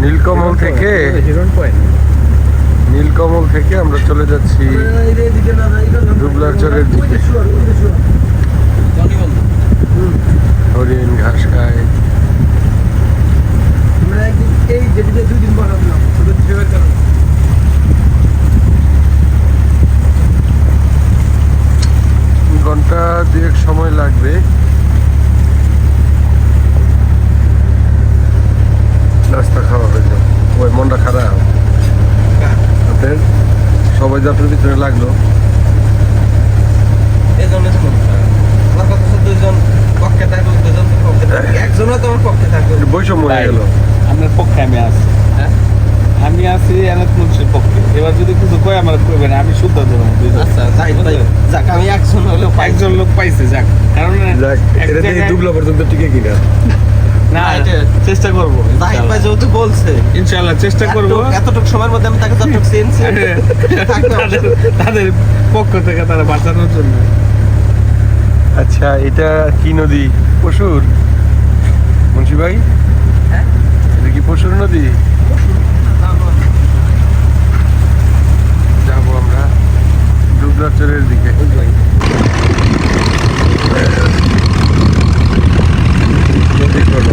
নীলকমল থেকে নীলকমল থেকে আমরা চলে যাচ্ছি দুবলার চরের দিকে হরিণ ঘাস খায়। একদিন এই যেটিতে দুই দিন বানালাম ছোট ট্রিপের কারণে। ঘণ্টা দুয়েক সময় লাগবে নাস্তা খাওয়া হয়ে যাবে ওই মনটা খারাপ আপনার সবাই যাত্রার ভিতরে লাগল এজন্য সমস্যা আমার কথা হচ্ছে দুইজন পক্ষে থাকল দুজন পক্ষে থাকল একজনও তোমার পক্ষে থাকল একটু বৈষম্য হয়ে গেল আপনার পক্ষে আমি আছি হ্যাঁ? আমি আছি এনাথ মুন্সির পক্ষে এবার যদি কিছু কয় আমার কইবেন আমি শুদ্ধ দেবো দুইজন। আচ্ছা যাই তাই যাক আমি একজন পাইছি। একজন লোক পাইছে যাক। কারণ যাক এটা জায়গায়- দুবলা পর্যন্ত টিকে কিনা? না এটা- চেষ্টা করব জাহিদ ভাই যেহেতু বলছে। ইনশাল্লাহ চেষ্টা করব। এতটুক- এতটুক সময়ের মধ্যে আমি তাকে যতটুক চিনছি তাদের তাদের পক্ষ থেকে তারা বাঁচানোর জন্য। আচ্ছা এটা কি নদী? পশুর? মুন্সি ভাই? হ্যাঁ? এটা কি পশুর নদী যাব আমরা দুবলার চরের দিকে নদী চলো।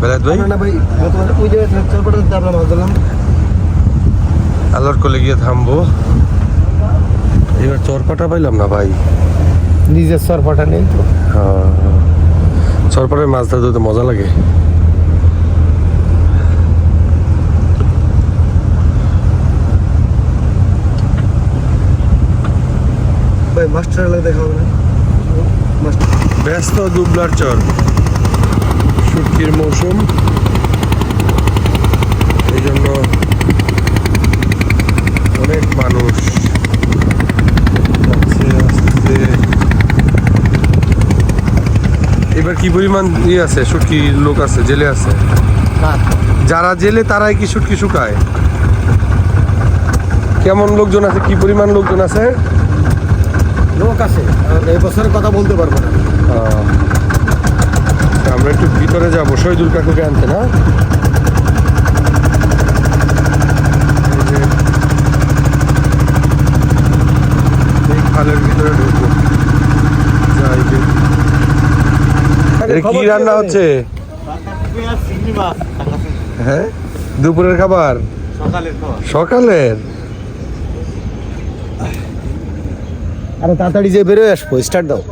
বেলাত ভাই? না ভাই তোমার ওই জায়গায় চলপটা আমরা মাছ ধরলাম। আলোর কলে গিয়ে থামবো। এবার চরপাটা পাইলাম না ভাই? নিজের সরপাটা নেই তো। হ্যাঁ। চরপাটায় মাছ ধরতে তো মজা লাগে। ভাই মাস্টার লাগে দেখা হবে না। মাস্টার ব্যস্ত দুবলার চর। শুটকির মৌসুম এই জন্য অনেক মানুষ যাচ্ছে এবার কি পরিমাণ ইয়ে আছে? শুটকি লোক আছে জেলে আছে? যারা জেলে তারাই কি শুটকি শুকায়? কেমন লোকজন আছে? কি পরিমাণ লোকজন আছে? লোক আছে। আর এই বছরের কথা বলতে পারব না। আমরা একটু ভিতরে যাব। শহীদুল কাকুকে আনতে না? খালের ভিতরে ঢুকবো। কি রান্না হচ্ছে? হ্যাঁ দুপুরের খাবার। সকালের? আরে তাড়াতাড়ি যে বেরোয় আসব স্টার্ট দাও।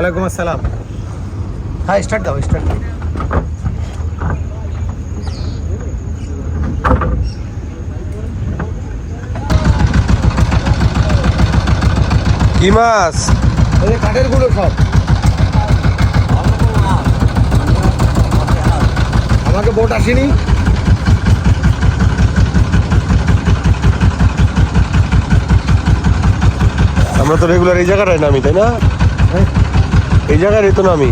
ওয়ালাইকুম আসসালাম। হ্যাঁ স্টার্ট দাও স্টার্ট দাও। কি মাছ? কাঠেরগুলো সব। আমাকে বোট আসেনি। আমরা তো রেগুলার এই জায়গাটায় নামি তাই না। এই জায়গায় তো নামি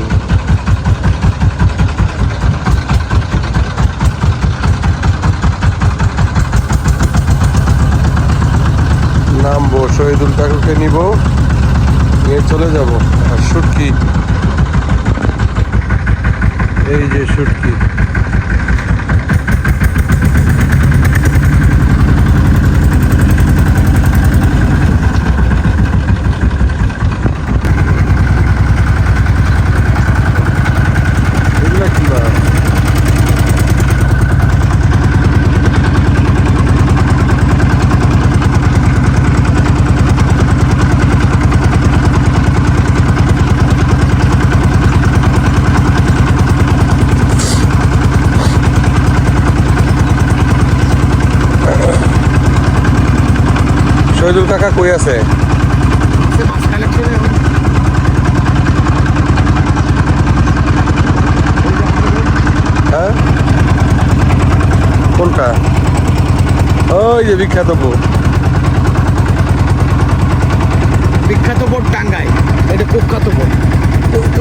নামবো, শহীদুল ঠাকুরকে নিব, নিয়ে চলে যাব। আর সুটকি। এই যে শুটকি শহীদুল কাকা কই আছে? হ্যাঁ? কোনটা? ওই যে বিখ্যাত বোর্ড বিখ্যাত বোর্ড টাঙ্গায় এটা কুখ্যাত বোর্ড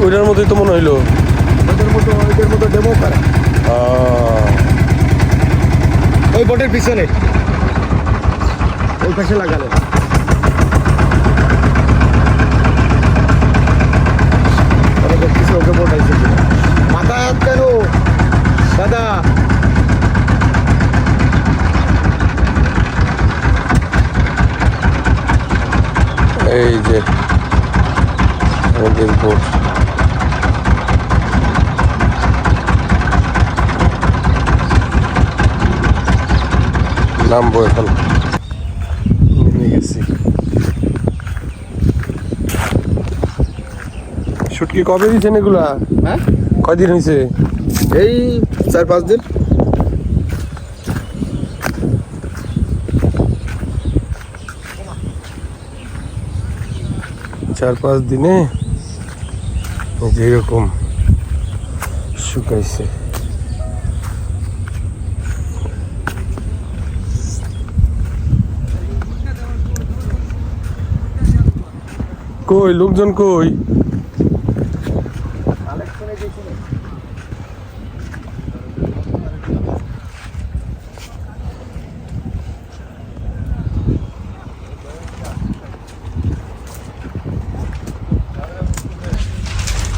ওইটার মধ্যেই তো মনে হইল। মতো মতো ডেমো করা। ওই বোর্ডের পিছনে। লাগানো ওরা দেখতেছে ওকে এই যে আমাদের বোট। নামবো এখন নেমে গেছি শুটকি কবে দিয়েছেন এগুলা? হ্যাঁ? কয়দিন হয়েছে এই চার পাঁচ দিন। চার পাঁচ দিনে? যেরকম শুকাইছে। কই লোকজন কই?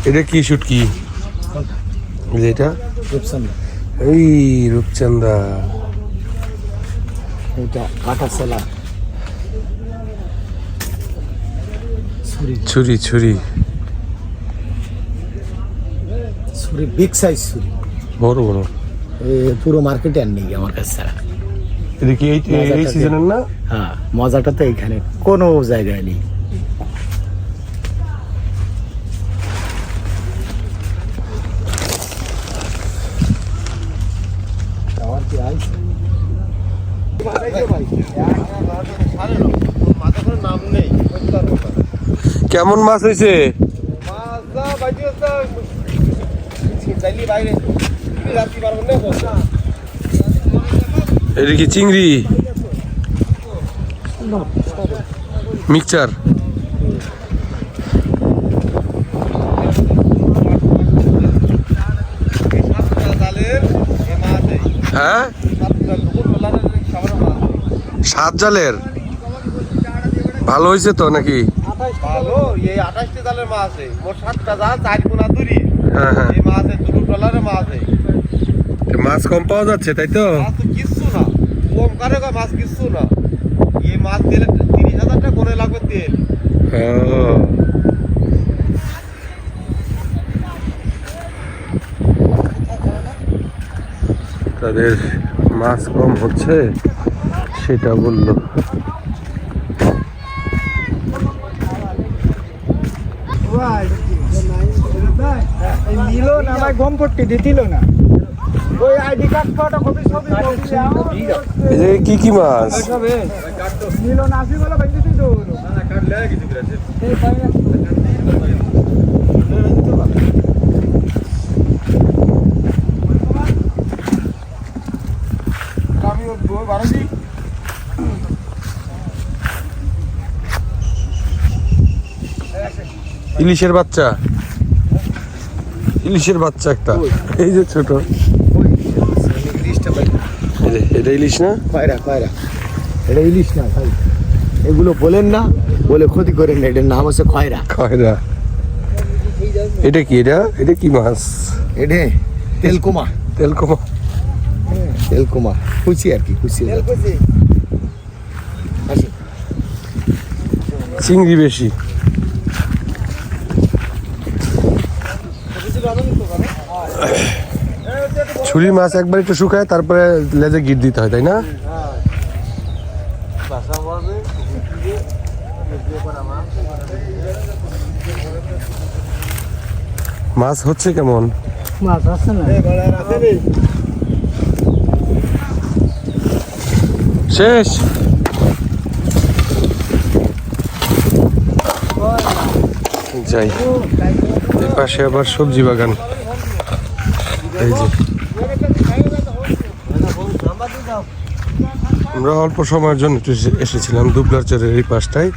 এটা কি শুটকি এই যে এটা? এই রূপচন্দা। এটা কাটা সেলা ছুরি। ছুরি ছুরি। বিগ সাইজ ছুরি। বড় বড়। পুরো মার্কেটে আর নেই আমার কাছে ছাড়া। এটা কি এই এই সিজনের না? হ্যাঁ মজাটা তো এখানে কোনো জায়গায় নেই। কেমন মাছ হয়েছে? এটা কি চিংড়ি? মিক্সচার। হ্যাঁ? সাত জালের? ভালো হয়েছে তো নাকি? ভালো এই আঠাশটি জালের মাছ আছে। মোট সাতটা জাল চার কোনা দূরি। হ্যাঁ হ্যাঁ। এই মাছ আছে দুটো মাছ আছে। মাছ কম পাওয়া যাচ্ছে তাই তো? কিচ্ছু না। কম কারে মাছ কিচ্ছু না। এই মাছ তেলে তিরিশ হাজার টাকা করে লাগবে তেল। ও। তাদের মাছ কম হচ্ছে সেটা বলল। নিল না ভাই গম না ওই আইডি কার্ড ফটো কপি ছবি এই যে কি কি মাছ নিল না আসি বলে ভাই আমি ওই বারো দিই ইলিশের বাচ্চা। ইলিশের বাচ্চা একটা। এই যে ছোট। এটা ইলিশ না? কয়রা কয়রা এটা ইলিশ না ভাই। এগুলো বলেন না বলে ক্ষতি করেন না। এটার নাম হচ্ছে খয়রা। খয়রা। এটা কি এটা? এটা কি মাছ? এডে তেলকুমা। তেলকমা। তেলকুমা। কুচি আর কি কুচি চিংড়ি বেশি। ছুরি মাছ একবার একটু শুকায় তারপরে লেজে গিট দিতে হয় তাই না? মাছ হচ্ছে কেমন? মাছ আছে না? শেষ। যাই পাশে আবার সবজি বাগান। এই যে। আমরা অল্প সময়ের জন্য এসেছিলাম দুবলার চরের এই পাশটায়।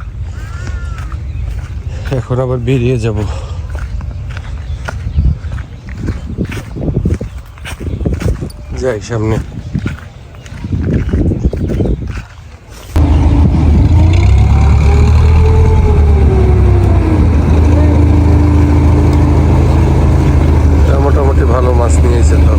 এখন আবার বেরিয়ে যাব। যাই সামনে এটা মোটামুটি ভালো মাছ নিয়েছে তো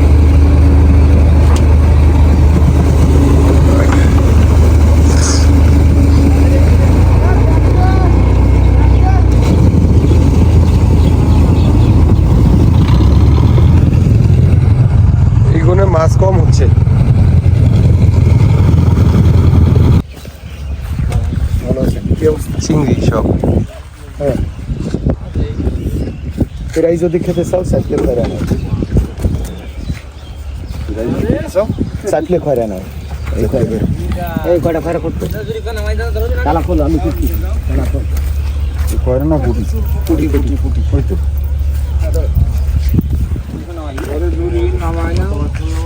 এগুলো মাছ কম হচ্ছে। চিংড়ি সব। হ্যাঁ। এরাই যদি খেতে চাও চাইলে খয়রা নাও চাইলে খয়রা নাও এই কয়টা খয়রা করতে? তালা খোলো আমি কুটি। তালা খোল। খয়রা না কুটি। কুটি কুটি কুটি।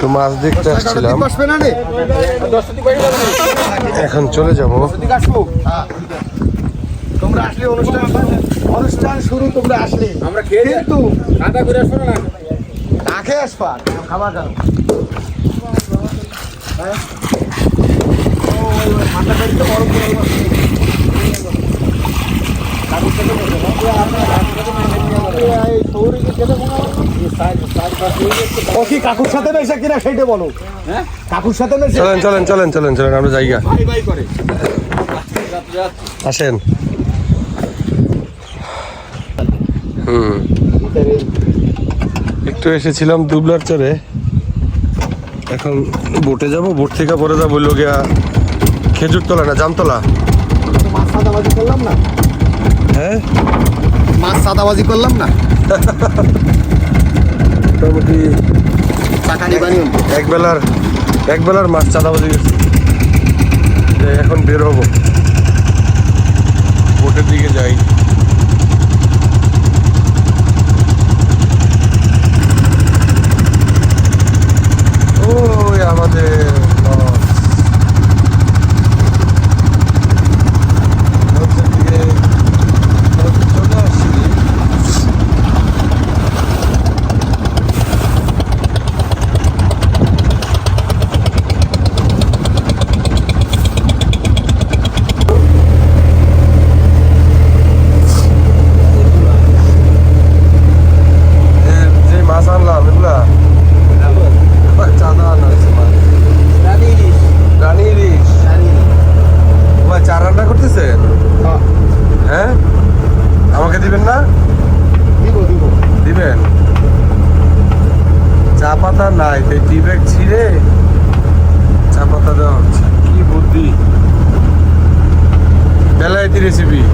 তো মাছ দেখতে আসছিলাম। এখন চলে যাব। তোমরা আসলে অনুষ্ঠান অনুষ্ঠান শুরু তোমরা আসলে। আমরা খেয়ে কিন্তু কাদা করে আসব না? না খেয়ে আসবা খাবার দাও ও কি কাকুর সাথে মেশে কিনা সেইটা বলো। হ্যাঁ? কাকুর সাথে মেশে চলেন চলেন চলেন চলেন চলেন আমরা জায়গা আসেন। হুম। একটু এসেছিলাম দুবলার চরে। এখন বোটে যাব বোট থেকে পরে যাব বলল গিয়া খেজুর তলা না জামতলা। মাছ করলাম না? হ্যাঁ? মাছ সাদাবাজি করলাম না। মোটামুটি এক বেলার এক বেলার মাছ চাঁদাবাজি এখন বের হব। বোটের দিকে যাই। les aimer.